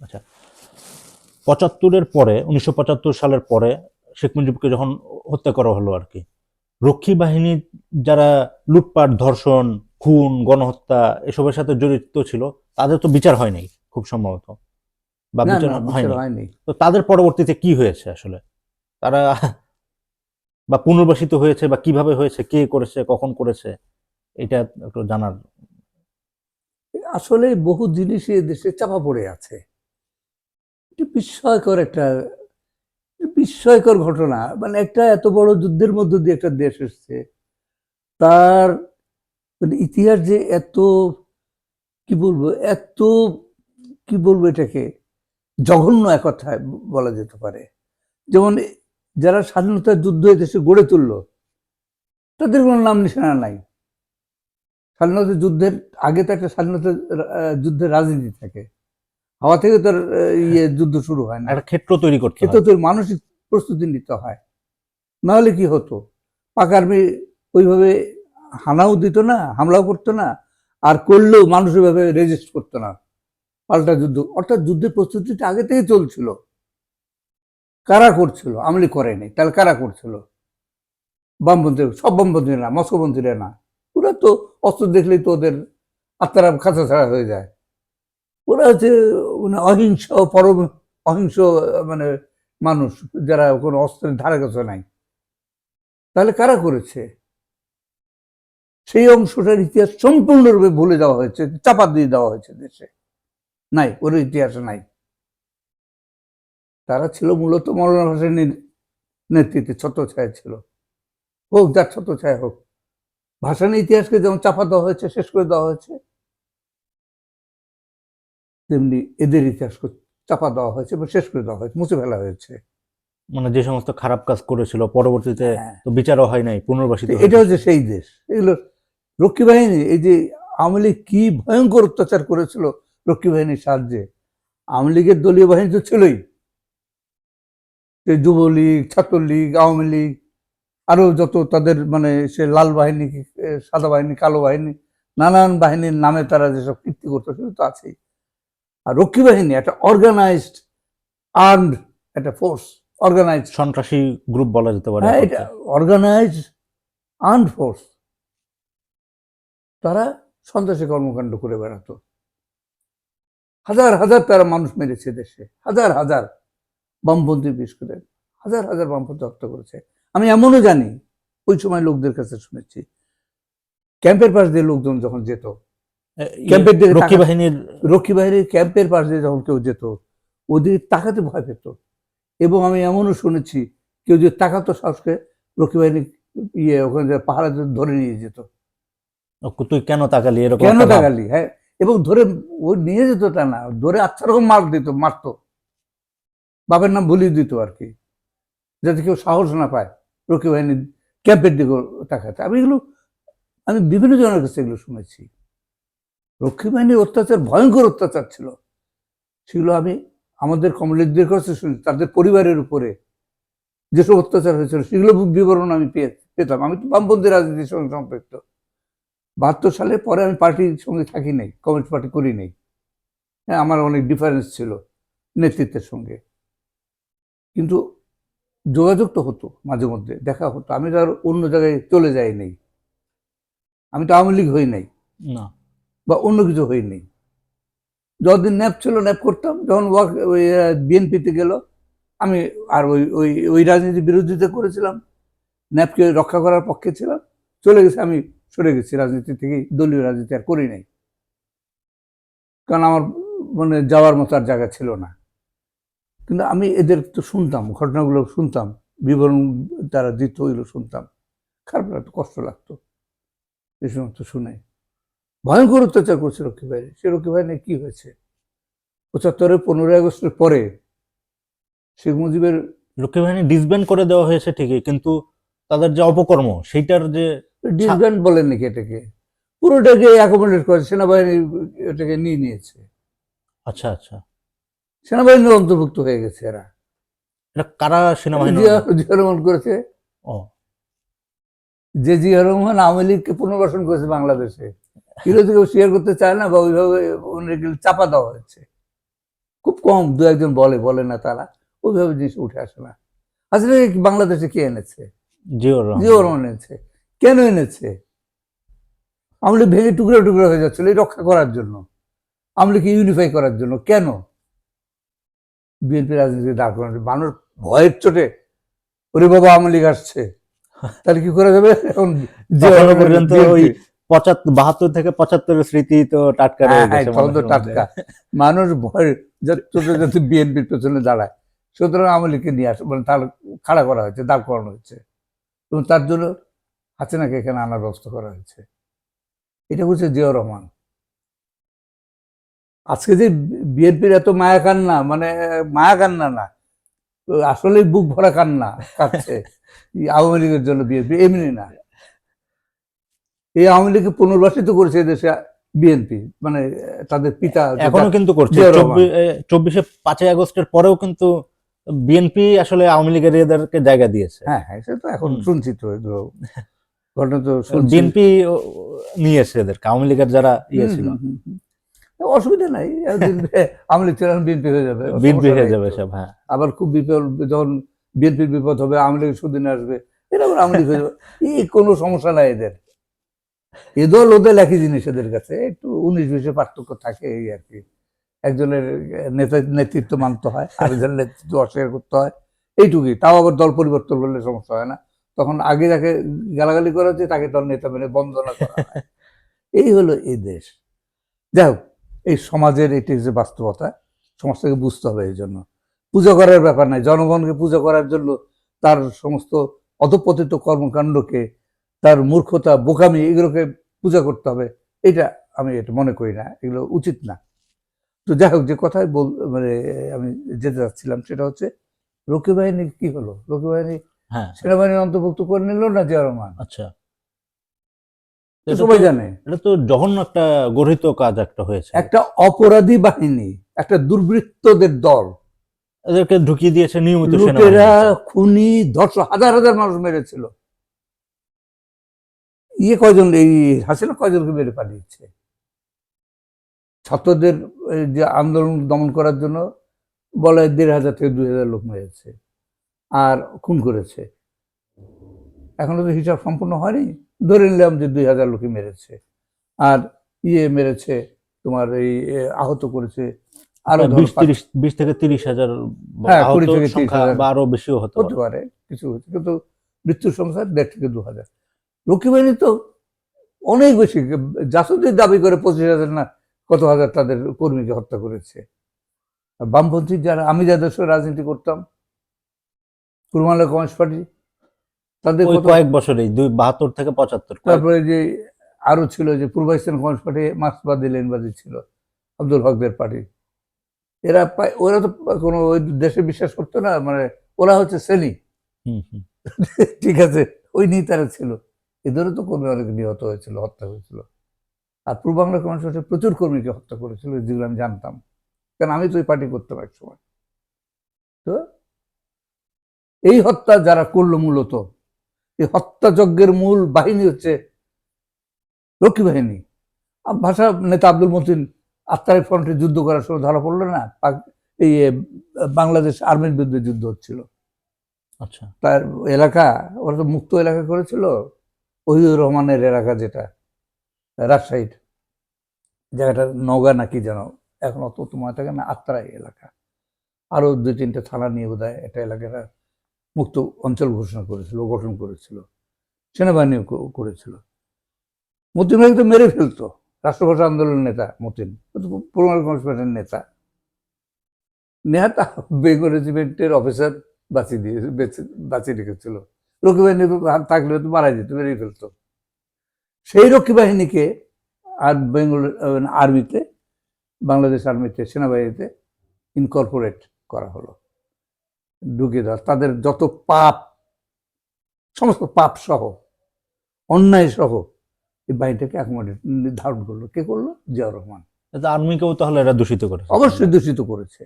আচ্ছা। পঁচাত্তরের পরে উনিশশো পঁচাত্তর সালের পরে শেখ মুজিবকে যখন হত্যা করা হলো আর কি রক্ষী বাহিনী যারা লুটপাট ধর্ষণ খুন গণহত্যা এসবের সাথে জড়িত ছিল তাদের তো বিচার হয়নি খুব সম্ভবত। বা বিচার হয়নি। তো তাদের পরবর্তীতে কি হয়েছে আসলে? তারা বা পুনর্বাসিত হয়েছে বা কীভাবে হয়েছে কে করেছে কখন করেছে এটা একটু জানার। আসলে বহু জিনিসই এ দেশে চাপা পড়ে আছে। এটি বিস্ময়কর একটা, বিস্ময়কর ঘটনা। মানে একটা এত বড় যুদ্ধের মধ্য দিয়ে একটা দেশ এসছে। তার মানে ইতিহাস যে এত, কি বলব, এত, কি বলব এটাকে, জঘন্য এক কথায় বলা যেতে পারে। যেমন যারা স্বাধীনতার যুদ্ধ দেশে গড়ে তুলল, তাদের কোনো নাম নিশানা নাই। স্বাধীনতা যুদ্ধের, আগে তো একটা স্বাধীনতা যুদ্ধের রাজনীতি থাকে। হাওয়া থেকে তো আর, আহ, ইয়ে যুদ্ধ শুরু হয় না। একটা ক্ষেত্র তৈরি করতে ক্ষেত্র তৈরি মানসিক প্রস্তুতি নিতে হয়। নাহলে কি হতো? পাক আর্মি ওইভাবে হানাও দিত না হামলাও করতো না আর করলেও মানুষ ওইভাবে রেজিস্ট করতো না। পাল্টা যুদ্ধ অর্থাৎ যুদ্ধের প্রস্তুতিটা আগে থেকে চলছিল। কারা করছিল? আমলি করেনি তাহলে কারা করছিল? বামপন্থী সব বামপন্থীরা না মস্কোপন্থীরা না। ওরা তো অস্ত্র দেখলেই তো ওদের আত্মারা খাঁচা ছাড়া হয়ে যায়। ওরা হচ্ছে মানে অহিংস, পরম অহিংস মানে মানুষ, যারা কোনো অস্ত্রের ধারে কাছে নাই। তাহলে কারা করেছে? সেই অংশটার ইতিহাস সম্পূর্ণরূপে ভুলে দেওয়া হয়েছে, চাপা দিয়ে দেওয়া হয়েছে দেশে। নাই, ওর ইতিহাসে নাই। তারা ছিল মূলত মৌলানা ভাসানীর নেতৃত্বে ছত্রছায়া ছিল। হোক, যার ছত্রছায়া হোক। ভাসানী ইতিহাসকে যেমন চাপা দেওয়া হয়েছে, শেষ করে দেওয়া হয়েছে। তেমনি এদের ইতিহাসকে চাপা দেওয়া হয়েছে বা শেষ করে দেওয়া হয়েছে মুছে ফেলা হয়েছে। মানে যে সমস্ত খারাপ কাজ করেছিল পরবর্তীতে হ্যাঁ। তো বিচারও হয় নাই পুনর্বাসিত এটা হচ্ছে সেই দেশ এগুলো রক্ষী বাহিনী এই যে আওয়ামী লীগ কি ভয়ঙ্কর অত্যাচার করেছিল রক্ষী বাহিনীর সাহায্যে আওয়ামী লীগের দলীয় বাহিনী তো ছিলই। যুবলীগ ছাত্রলীগ আওয়ামী লীগ আরও যত তাদের মানে সে লাল বাহিনী সাদা বাহিনী কালো বাহিনী নানান বাহিনীর নামে তারা যেসব কীর্তি করতো সেগুলো তো আছেই। আর রক্ষী বাহিনী একটা অর্গানাইজড আর্মড একটা ফোর্স অর্গানাইজড সন্ত্রাসী গ্রুপ বলা যেতে পারে হ্যাঁ এটা অর্গানাইজ আর্ম ফোর্স তারা সন্ত্রাসী কর্মকাণ্ড করে বেড়াতো। হাজার হাজার তারা মানুষ মেরেছে দেশে। হাজার হাজার বামপন্থী করে হাজার হাজার বামপন্থী হত্যা করেছে। আমি এমনও জানি ওই সময় লোকদের কাছে শুনেছি ক্যাম্পের পাশ দিয়ে লোকজন যখন যেত ক্যাম্পের দিকে রক্ষী বাহিনীর রক্ষী বাহিনীর ক্যাম্পের পাশ দিয়ে যখন কেউ যেত ওদিকে তাকাতে ভয় পেত। এবং আমি এমনও শুনেছি কেউ যদি তাকাতো সাহসকে রক্ষী বাহিনী ইয়ে ওখানে পাহারা ধরে নিয়ে যেত। তুই কেন তাকালি? এরকম কেন তাকালি? হ্যাঁ এবং ধরে ও নিয়ে যেত তা না ধরে আচ্ছা রকম মার দিত মারতো। বাপের নাম ভুলিয়ে দিত আর কি যাতে কেউ সাহস না পায় রক্ষী বাহিনী ক্যাম্পের দিকে তাকাতে। আমি এগুলো আমি বিভিন্ন জনের কাছে এগুলো শুনেছি। রক্ষী বাহিনীর অত্যাচার, ভয়ঙ্কর অত্যাচার ছিল। সেগুলো আমি আমাদের কমলেটদের কাছে শুনি, তাদের পরিবারের উপরে যেসব অত্যাচার হয়েছিল, সেগুলো বিবরণ আমি পেয়ে, পেতাম। আমি তো বামপন্থী রাজনীতির সঙ্গে সম্পৃক্ত। বাহাত্তর সালের পরে আমি পার্টির সঙ্গে থাকি নাই, কমিউনিস্ট পার্টি করি নাই। হ্যাঁ আমার অনেক ডিফারেন্স ছিল নেতৃত্বের সঙ্গে। কিন্তু যোগাযোগ তো হতো মাঝে মধ্যে, দেখা হতো। আমি তো আর অন্য জায়গায় চলে যাই নাই। আমি তো আওয়ামী লীগ হই নাই। না। বা অন্য কিছু হই নাই যতদিন ন্যাপ ছিল, ন্যাপ করতাম। যখন ওয়ার্ক ওই বিএনপিতে গেল, আমি আর ওই ওই ওই রাজনীতির বিরোধিতা করেছিলাম। ন্যাপকে রক্ষা করার পক্ষে ছিলাম। চলে গেছে, আমি সরে গেছি রাজনীতি থেকে। দলীয় রাজনীতি আর করি নাই। কারণ আমার মানে যাওয়ার মতো আর জায়গা ছিল না। কিন্তু আমি এদের তো শুনতাম, ঘটনাগুলো শুনতাম। বিবরণ তারা দিত, ওইগুলো শুনতাম। খারাপ লাগতো, কষ্ট লাগতো। এই সমস্ত শুনে। ভয়ঙ্কর অত্যাচার করছে রক্ষী বাহিনী। সে রক্ষী বাহিনী কি হয়েছে? পঁচাত্তরের পনেরোই আগস্টের পরে শেখ মুজিবের রক্ষী বাহিনী ডিসব্যান্ড করে দেওয়া হয়েছে ঠিকই কিন্তু তাদের যে অপকর্ম সেইটার যে ডিসব্যান্ড বলেন নাকি এটাকে? পুরোটাকে অ্যাকোমোডেট করে সেনাবাহিনী এটাকে নিয়ে নিয়েছে। আচ্ছা আচ্ছা। সেনাবাহিনীর অন্তর্ভুক্ত হয়ে গেছে এরা। এটা কারা সেনাবাহিনী জিয়া জিয়া রহমান করেছে। ও। যে জিয়া রহমান আওয়ামী লীগকে পুনর্বাসন করেছে বাংলাদেশে। থেকে শেয়ার করতে চায় না বা ওইভাবে ওনাকে চাপা দেওয়া হয়েছে। খুব কম দু একজন বলে বলে না তারা। ওইভাবে জিনিস উঠে আসে না। আসলে বাংলাদেশে কে এনেছে? জিওর রহমান। জিও রহমান এনেছে। কেন এনেছে? আমলি ভেঙে টুকরো টুকরো হয়ে যাচ্ছিল এই রক্ষা করার জন্য। আমলিকে ইউনিফাই করার জন্য। কেন? বিএনপি রাজনীতি দাঁড় করানো মানুষ ভয়ের চোটে ওরে বাবা আওয়ামী লীগ আসছে। তাহলে কি করা যাবে? এখন পর্যন্ত ওই পঁচাত্তর বাহাত্তর থেকে পঁচাত্তরের স্মৃতি তো টাটকা হ্যাঁ, হ্যাঁ। টাটকা। মানুষ ভয় যাতে বিএনপির পেছনে দাঁড়ায়। সুতরাং আওয়ামী লীগকে নিয়ে আসে মানে তার খাড়া করা হয়েছে দাঁড় করানো হয়েছে। এবং তার জন্য হাসিনাকে এখানে আনার ব্যবস্থা করা হয়েছে। এটা হচ্ছে জিয়া রহমান। আজকে যে বিএনপির এত মায়া কান্না মানে মায়া কান্না না আসলে বুক ভরা কান্না কাঁদছে আওয়ামী লীগের জন্য বিএনপি এমনি না। এই আওয়ামী লীগকে পুনর্বাসিত করেছে দেশে বিএনপি মানে তাদের পিতা এখনও কিন্তু করছে। চব্বিশে পাঁচই আগস্টের পরেও কিন্তু বিএনপি আসলে আওয়ামী লীগের এদেরকে জায়গা দিয়েছে। হ্যাঁ হ্যাঁ সে তো এখন। শুনছি তো ঘটনা তো বিএনপি নিয়েছে এদেরকে আওয়ামী লীগের যারা ইয়ে ছিল। অসুবিধা নাই আওয়ামী লীগ ছিল বিএনপি হয়ে যাবে বিএনপি হয়ে যাবে সব হ্যাঁ। আবার খুব বিপদ যখন বিএনপির বিপদ হবে আওয়ামী লীগ সুদিনে আসবে এরা আবার আওয়ামী লীগ হয়ে যাবে এই কোনো সমস্যা নাই এদের। এ দল ওদের একই জিনিস এদের কাছে, একটু উনিশ বিশে পার্থক্য থাকে এই আর কি। একজনের নেতা, নেতৃত্ব মানতে হয়, আরেকজনের নেতৃত্ব অস্বীকার করতে হয়, এইটুকুই। তাও আবার দল পরিবর্তন করলে সমস্যা হয় না। তখন আগে যাকে গালাগালি করা হচ্ছে, তাকে দল নেতা মেনে বন্দনা করা এই হলো এই দেশ। যাই হোক, এই সমাজের এটি যে বাস্তবতা, সমাজটাকে বুঝতে হবে এই জন্য। পূজা করার ব্যাপার নাই, জনগণকে পূজা করার জন্য তার সমস্ত অধপতিত কর্মকাণ্ডকে তার মূর্খতা বোকামি এগুলোকে পূজা করতে হবে। এটা আমি এটা মনে করি না এগুলো উচিত না। তো যাই হোক যে কথাই বল মানে আমি যেতে যাচ্ছিলাম সেটা হচ্ছে রকি বাহিনী কি হলো? রকি বাহিনী হ্যাঁ। সেনাবাহিনীর অন্তর্ভুক্ত করে নিল না জিয়া রহমান? আচ্ছা। সবাই জানে। এটা তো জঘন্য একটা গঠিত কাজ একটা হয়েছে। একটা অপরাধী বাহিনী একটা দুর্বৃত্তদের দল। এদেরকে ঢুকিয়ে দিয়েছে নিয়মিত খুনি ধর্ষণ হাজার হাজার মানুষ মেরেছিল। ইয়ে কয়জন এই হাসিনা কয়জনকে মেরে পালিয়েছে? ছাত্রদের যে আন্দোলন দমন করার জন্য বলে দেড় হাজার থেকে দুই হাজার লোক মেরেছে। আর খুন করেছে। এখনও তো হিসাব সম্পূর্ণ হয়নি। ধরে নিলাম যে দুই হাজার লোকই মেরেছে। আর ইয়ে মেরেছে তোমার এই আহত করেছে আরও ধরো বিশ থেকে তিরিশ হাজার হ্যাঁ। আরও বেশিও হতে পারে। কিছু হচ্ছে কিন্তু মৃত্যুর সংখ্যা দেড় থেকে দু হাজার। রক্ষী বাহিনী তো অনেক বেশি জাসুদের দাবি করে পঁচিশ হাজার না কত হাজার তাদের কর্মীকে হত্যা করেছে। আর বামপন্থী যারা আমি যাদের সঙ্গে রাজনীতি করতাম কুরমালা কমিউনিস্ট পার্টি তাদের কয়েক বছরেই দুই বাহাত্তর থেকে পঁচাত্তর তারপরে যে আরও ছিল যে পূর্ব পূর্বাইস্টার্ন কমিউনিস্ট পার্টি মার্ক্সবাদী লেনবাদী ছিল আব্দুল হকদের পার্টি। এরা ওরা তো কোনো ওই দেশে বিশ্বাস করতো না মানে ওরা হচ্ছে শ্রেণি। ঠিক আছে ওই নেতারা ছিল। এদেরও তো কর্মী অনেক নিহত হয়েছিল হত্যা হয়েছিল। আর পূর্ব বাংলা কমিউনিস্ট পার্টি প্রচুর কর্মীকে হত্যা করেছিল যেগুলো আমি জানতাম। কারণ আমি তো ওই পার্টি করতাম এক সময় তো এই হত্যা যারা করল মূলত এই হত্যাযজ্ঞের মূল বাহিনী হচ্ছে রক্ষী বাহিনী। ভাষা নেতা আব্দুল মতিন আত্মারি ফ্রন্টে যুদ্ধ করার সময় ধরা পড়ল না? এই বাংলাদেশ আর্মির বিরুদ্ধে যুদ্ধ হচ্ছিল। আচ্ছা। তার এলাকা ওরা তো মুক্ত এলাকা করেছিল ওহিদুর রহমানের এলাকা যেটা, রাজশাহীর জায়গাটা নগা নাকি যেন, এখন অত তোমার থাকে না, আত্রাই এলাকা। আরও দুই তিনটে থানা নিয়ে বোধ একটা এলাকাটা মুক্ত অঞ্চল ঘোষণা করেছিল, গঠন করেছিল সেনাবাহিনীও করেছিল। মতিন ভাই তো মেরে ফেলতো, রাষ্ট্রভাষা আন্দোলনের নেতা মতিন কমিউনিস্ট পার্টির নেতা। নেহাত বেঙ্গল রেজিমেন্টের অফিসার বাঁচিয়ে দিয়ে, বেঁচে- বাঁচিয়ে রেখেছিল। রক্ষী বাহিনী থাকলে তো মারা যেত বেরিয়ে ফেলতো। সেই রক্ষী বাহিনীকে আর বেঙ্গল আর্মিতে বাংলাদেশ আর্মিতে সেনাবাহিনীতে ইনকর্পোরেট করা হলো। ঢুকিয়ে দেওয়া। তাদের যত পাপ সমস্ত পাপ সহ অন্যায় সহ এই বাহিনীটাকে অ্যাকোমোডেট নির্ধারণ করল। কে করল? জিয়াউর রহমান। এটা আর্মিকেও তাহলে এরা দূষিত করে অবশ্যই দূষিত করেছে।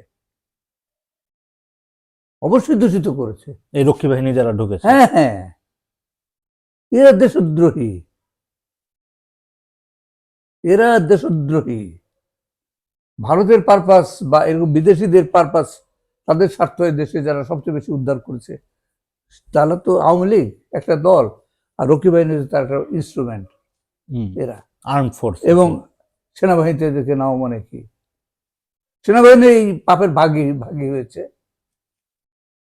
অবশ্যই দূষিত করেছে। এই রক্ষী বাহিনী যারা ঢুকেছে। হ্যাঁ হ্যাঁ। এরা দেশদ্রোহী। এরা দেশদ্রোহী। ভারতের পারপাস বা এরকম বিদেশিদের পারপাস তাদের স্বার্থ দেশে যারা সবচেয়ে বেশি উদ্ধার করেছে তাহলে তো আওয়ামী লীগ একটা দল। আর রকি বাহিনী তার একটা ইনস্ট্রুমেন্ট এরা। আর্ম ফোর্স এবং সেনাবাহিনীতে দেখে নাও মানে কি। সেনাবাহিনী এই পাপের ভাগী ভাগী হয়েছে।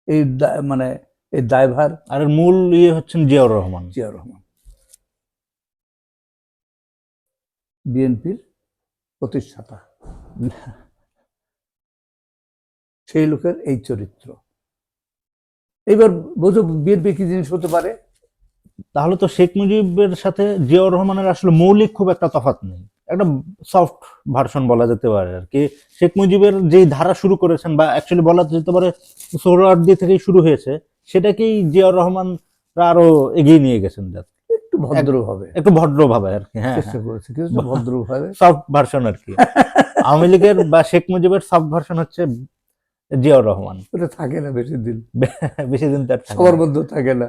এই মানে এই দায়ভার আর মূল ইয়ে হচ্ছেন জিয়াউর রহমান। জিয়াউর রহমান। বিএনপির প্রতিষ্ঠাতা। সেই লোকের এই চরিত্র। এইবার বোঝো বিএনপি কি জিনিস হতে পারে? তাহলে তো শেখ মুজিবের সাথে জিয়াউর রহমানের আসলে মৌলিক খুব একটা তফাৎ নেই। একটা সফট ভার্সন বলা যেতে পারে আর কি। শেখ মুজিবের যেই ধারা শুরু করেছেন বা অ্যাকচুয়ালি বলা যেতে পারে সোহরাওয়ার্দী থেকেই শুরু হয়েছে সেটাকেই জিয়াউর রহমান আরও এগিয়ে নিয়ে গেছেন যাতে একটু ভদ্রভাবে। একটু ভদ্রভাবে আর কি হ্যাঁ চেষ্টা করেছে কিছুটা ভদ্রভাবে। সফট ভার্সন আর কি। আওয়ামী লীগের বা শেখ মুজিবের সফট ভার্সন হচ্ছে জিয়াউর রহমান। ওটা থাকে না বেশি দিন। বেশি দিন তার সবার মধ্যে থাকে না।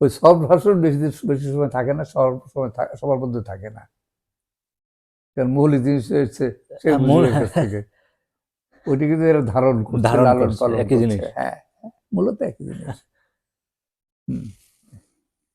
ওই সব ভাষণ বেশি দিন বেশি সময় থাকে না সবার সময় সবার মধ্যে থাকে না কারণ মৌলিক জিনিস হচ্ছে শেখ হ্যাঁ, থেকে ওইটি কিন্তু এরা ধারণ করছে ধারণ লালন পালন একই করছে। জিনিস। হ্যাঁ, মূলত একই জিনিস হুম।